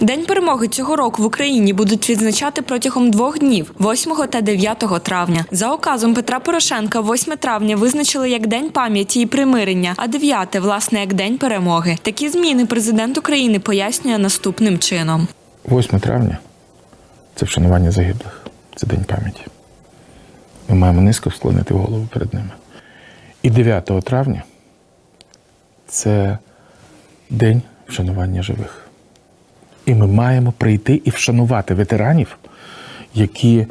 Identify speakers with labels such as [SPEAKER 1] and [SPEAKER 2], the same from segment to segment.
[SPEAKER 1] День перемоги цього року в Україні будуть відзначати протягом двох днів 8 та 9 травня. За указом Петра Порошенка, 8 травня визначили як День пам'яті і примирення, а 9 – власне як День перемоги. Такі зміни президент України пояснює наступним чином.
[SPEAKER 2] 8 травня це вшанування загиблих, це День пам'яті. Ми маємо низько склонити голову перед ними. І 9 травня це день вшанування живих. І ми маємо прийти і вшанувати ветеранів, які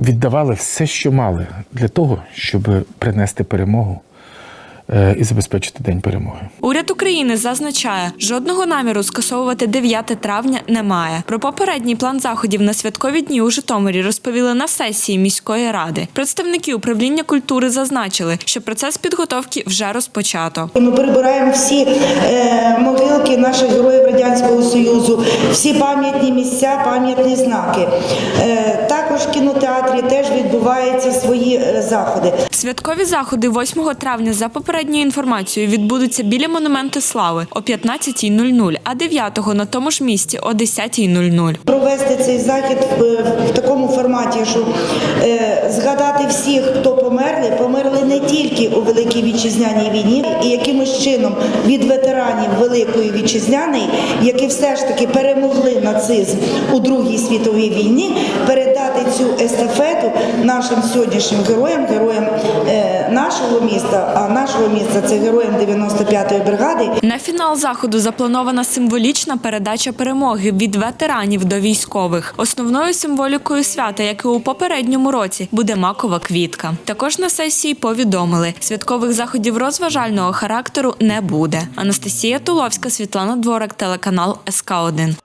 [SPEAKER 2] віддавали все, що мали, для того, щоб принести перемогу е, і забезпечити День перемоги.
[SPEAKER 1] Уряд України зазначає, жодного наміру скасовувати 9 травня немає. Про попередній план заходів на святкові дні у Житомирі розповіли на сесії міської ради. Представники управління культури зазначили, що процес підготовки вже розпочато.
[SPEAKER 3] Ми прибираємо всі е, могилки наших героїв Радянського Союзу, всі пам'ятні місця, пам'ятні знаки. Е, також в кінотеатрі теж відбуваються свої е, заходи.
[SPEAKER 1] Святкові заходи 8 травня за попередньою інформацією відбудуться біля монументу слави о 15.00, а 9 на тому ж місці о 10.00.
[SPEAKER 3] Провести цей захід в, такому форматі, що е, згадати всіх, хто померли, померли не тільки у Великій Вітчизняній війні, і якимось чином від ветеранів Великої Вітчизняної, які все ж таки перемогли нацизм у Другій світовій війні, передати цю естафету нашим сьогоднішнім героям, героям е, нашого міста, а нашого міста це героям 95-ї бригади.
[SPEAKER 1] На фінал заходу запланована символічна передача перемоги від ветеранів до військових. Основною символікою свята, як і у попередньому році, буде макова квітка. Також на сесії повідомили, святкових заходів розважального характеру не буде. Анастасія Туловська, Світлана Дворак, телеканал СК 1